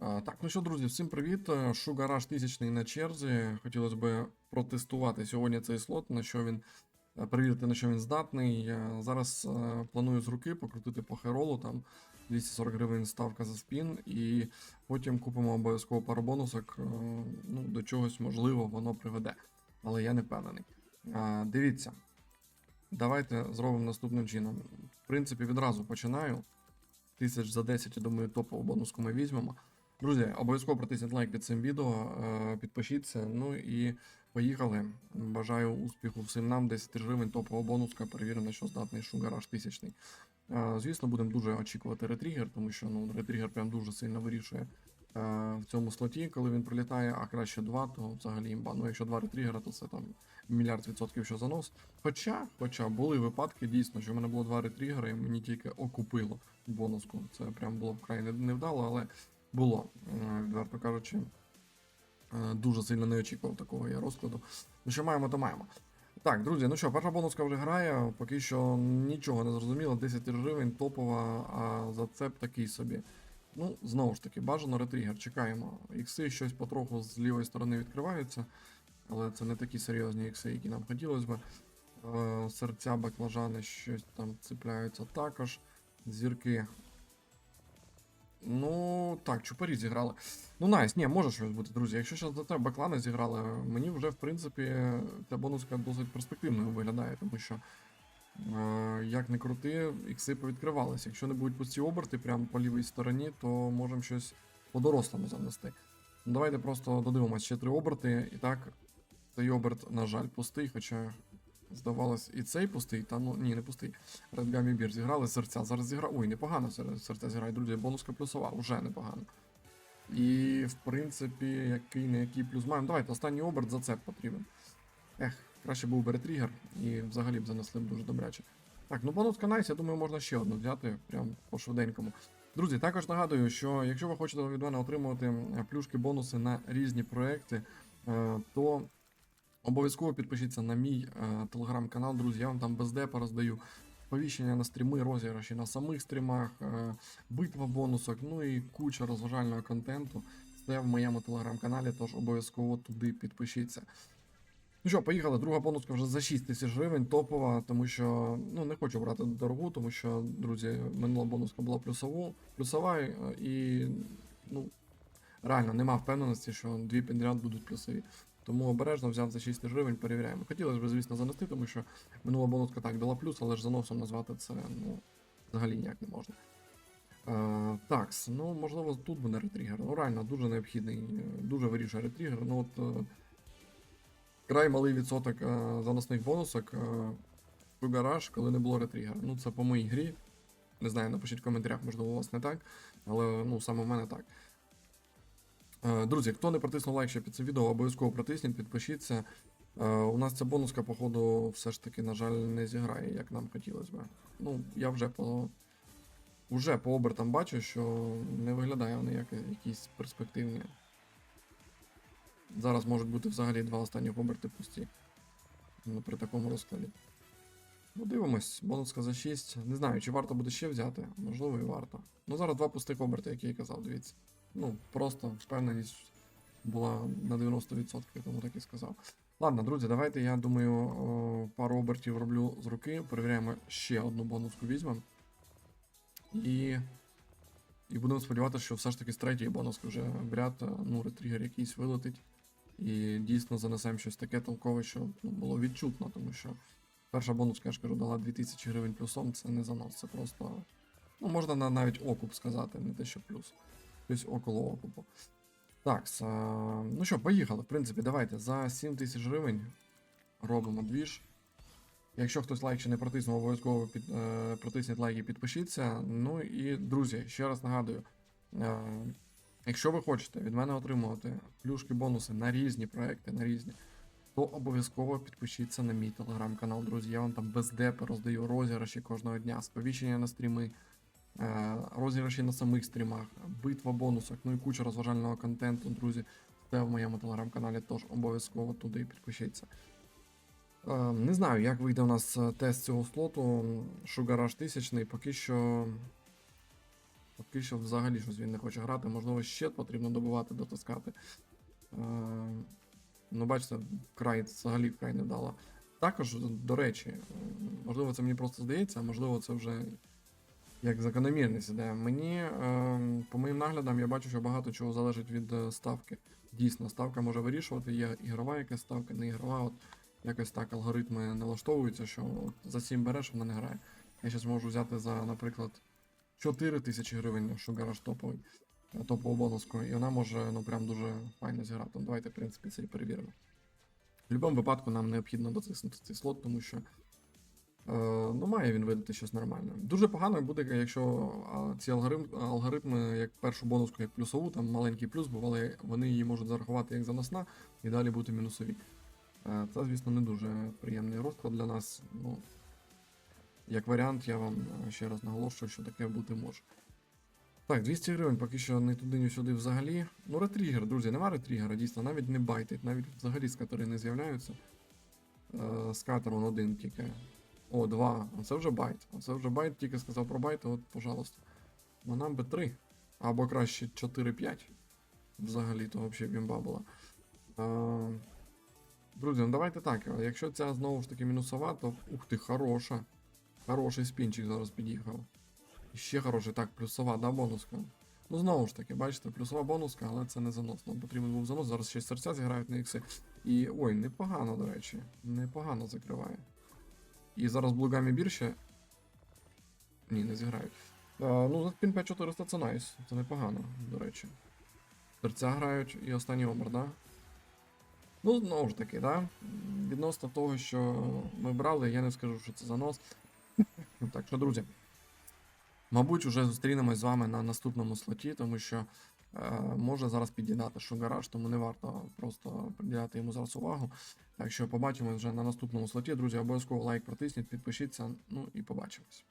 Так, ну що, друзі, всім привіт. Шугараж тисячний на черзі. Хотілося б протестувати сьогодні цей слот, на що він е, перевірити, на що він здатний. Я Зараз е, планую з руки покрутити по херолу, там 240 гривень ставка за спін, і потім купимо обов'язково пару бонусок. е, Ну, до чогось можливо воно приведе. Але я не впевнений. Дивіться. Давайте зробимо наступним чином. В принципі, відразу починаю. Тисяч за 10, я думаю, топову бонуску ми візьмемо. Друзі, обов'язково протисніть лайк під цим відео, е, підпишіться. Ну і поїхали. Бажаю успіху всім нам. 10 гривень топова бонуска. Перевірено, що здатний шугараж тисячний. Е, Звісно, будемо дуже очікувати ретригер, тому що ну, ретригер прям дуже сильно вирішує е, в цьому слоті, коли він прилітає, а краще два, то взагалі імба. Ну, якщо два ретригера, то це там мільярд відсотків що занос. Хоча, хоча були випадки, дійсно, що в мене було два ретригери, і мені тільки окупило бонуску. Це прям було вкрай не- невдало, але було, е, відверто кажучи. Е, Дуже сильно не очікував такого я розкладу. Ну що маємо, то маємо. Так, друзі, ну що, перша бонуска вже грає, поки що нічого не зрозуміло, 10 гривень топова, а зацеп такий собі. Ну, знову ж таки, бажано ретригер, чекаємо. Ікси щось потроху з лівої сторони відкриваються, але це не такі серйозні ікси, які нам хотілося б. Е, Серця, баклажани щось там цепляються також. Зірки. Ну, так, чупарі зіграли. Ну, найс, ні, може щось бути, друзі. Якщо зараз за те баклани зіграли, мені вже, в принципі, ця бонуска досить перспективною виглядає, тому що, е, як не крути, ікси повідкривалися. Якщо не будуть пусті оберти прямо по лівій стороні, то можемо щось по-дорослому занести. Ну, давайте просто додивимося ще три оберти. І так, цей оберт, на жаль, пустий, хоча здавалось, і цей пустий, та ну ні, не пустий. Редгамі бір зіграли серця. Зараз зігра. Ой, непогано серця зіграє, друзі. Бонуска плюсова, вже непогано. І, в принципі, який не який плюс маємо. Давайте, останній оберт зацеп потрібен. Ех, краще був би ретригер і взагалі б занесли б дуже добряче. Так, ну бонуска найс, я думаю, можна ще одну взяти, прям по швиденькому. Друзі, також нагадую, що якщо ви хочете від мене отримувати плюшки, бонуси на різні проекти, е, то обов'язково підпишіться на мій е, телеграм-канал, друзі. Я вам там без депа роздаю повіщення на стріми, розіграші на самих стрімах, е, битва бонусок, ну і куча розважального контенту. Це в моєму телеграм-каналі, тож обов'язково туди підпишіться. Ну що, поїхали. Друга бонуска вже за 6 тисяч гривень, топова, тому що ну не хочу брати дорогу, тому що, друзі, минула бонуска була плюсову, плюсова, е, і ну, реально нема впевненості, що дві підряд будуть плюсові. Тому обережно взяв за 6 гривень, перевіряємо. Хотілося б, звісно, занести, тому що минула бонуска так дала плюс, але ж заносом назвати це ну, взагалі ніяк не можна. Е, такс, ну можливо, тут буде ретригер. Ну реально дуже необхідний, е, дуже вирішує ретригер. Ну от е, край малий відсоток е, заносних бонусок в гараж, коли не було ретригера. Ну це по моїй грі. Не знаю, напишіть в коментарях, можливо, у вас не так, але ну саме в мене так. Е, Друзі, хто не протиснув лайк ще під цим відео, обов'язково протисніть, підпишіться. Е, У нас ця бонуска, походу, все ж таки, на жаль, не зіграє, як нам хотілося б. Ну, я вже по. Уже по обертам бачу, що не виглядає вони як якісь перспективні. Зараз можуть бути взагалі два останні оберти пусті. Ну, при такому розкладі. Ну, дивимось, бонуска за 6. Не знаю, чи варто буде ще взяти, можливо, і варто. Ну, зараз два пустих оберти, які я казав, дивіться. Ну, просто впевненість була на 90%, тому так і сказав. Ладно, друзі, давайте я думаю, пару обертів роблю з руки. Перевіряємо ще одну бонуску візьмемо. І. І будемо сподіватися, що все ж таки з третьої бонуски вже в е, ну, ретригер якийсь вилетить. І дійсно занесемо щось таке толкове, що ну, було відчутно, тому що перша бонуска, я ж кажу, дала 2000 гривень плюсом, це не занос, це просто. Ну, можна на- навіть окуп сказати, не те, що плюс. Щось около окупу. Так, ну що, поїхали. В принципі, давайте за 7 тисяч гривень робимо двіж. Якщо хтось лайк ще не протиснув, обов'язково під, е, протисніть лайк і підпишіться. Ну і друзі, ще раз нагадую. Е, якщо ви хочете від мене отримувати плюшки, бонуси на різні проекти, на різні, то обов'язково підпишіться на мій телеграм-канал, друзі. Я вам там без депи роздаю розіграші кожного дня, сповіщення на стріми, розіграші на самих стрімах, битва бонусок, ну і куча розважального контенту, друзі. Це в моєму телеграм-каналі, тож обов'язково туди підпишіться. Е, Не знаю, як вийде у нас е, тест цього слоту. Шугараж тисячний, поки що Поки що взагалі щось він не хоче грати. Можливо, ще потрібно добивати, дотискати. Е, ну, бачите, вкрай взагалі вкрай не дало. Також, до речі, е, можливо, це мені просто здається, а можливо, це вже як закономірність іде. Мені, е, по моїм наглядам, я бачу, що багато чого залежить від е, ставки. Дійсно, ставка може вирішувати, є ігрова якась ставка, не ігрова. От якось так алгоритми налаштовуються, що от за 7 береш, вона не грає. Я зараз можу взяти за, наприклад, 4 тисячі гривень, якщо гараж топовий, е, топову бонуску, і вона може ну прям дуже файно зіграти. Давайте, в принципі, це і перевіримо. В будь-якому випадку нам необхідно дотиснути цей слот, тому що ну, має він видати щось нормальне. Дуже погано буде, якщо ці алгоритм, алгоритми, як першу бонуску, як плюсову, там маленький плюс, бували, вони її можуть зарахувати як заносна і далі бути мінусові. Е, Це, звісно, не дуже приємний розклад для нас. Ну, як варіант, я вам е, ще раз наголошую, що таке бути може. Так, 200 гривень поки що не туди, ні сюди взагалі. Ну, ретригер, друзі, нема ретригера, дійсно, навіть не байтить, навіть взагалі скатери не з'являються. Е, скатер он один тільки. О, два. Оце вже байт. Оце вже байт, тільки сказав про байт, от, пожалуйста. Ну нам би 3. Або краще 4-5. Взагалі, то взагалі бімба була. Е, друзі, ну давайте так. Якщо ця знову ж таки мінусова, то ух ти, хороша. Хороший спінчик зараз під'їхав. Ще хороший, так, плюсова, да, бонуска. Ну, знову ж таки, бачите, плюсова бонуска, але це не занос. Нам потрібен був занос. Зараз ще серця зіграють на ікси. І. Ой, непогано, до речі. Непогано закриває. І зараз блугами бірще. Ні, не зіграють. А, ну, за пін 5400 це найс. Це непогано, до речі. Серця грають і останній омер, да? Ну, знову ж таки, да? Відносно того, що ми брали, я не скажу, що це занос. так що, друзі. Мабуть, вже зустрінемось з вами на наступному слоті, тому що може зараз під'єднати, що гараж, тому не варто просто приділяти йому зараз увагу. Так що побачимось вже на наступному слоті. Друзі, обов'язково лайк протисніть, підпишіться, ну і побачимось.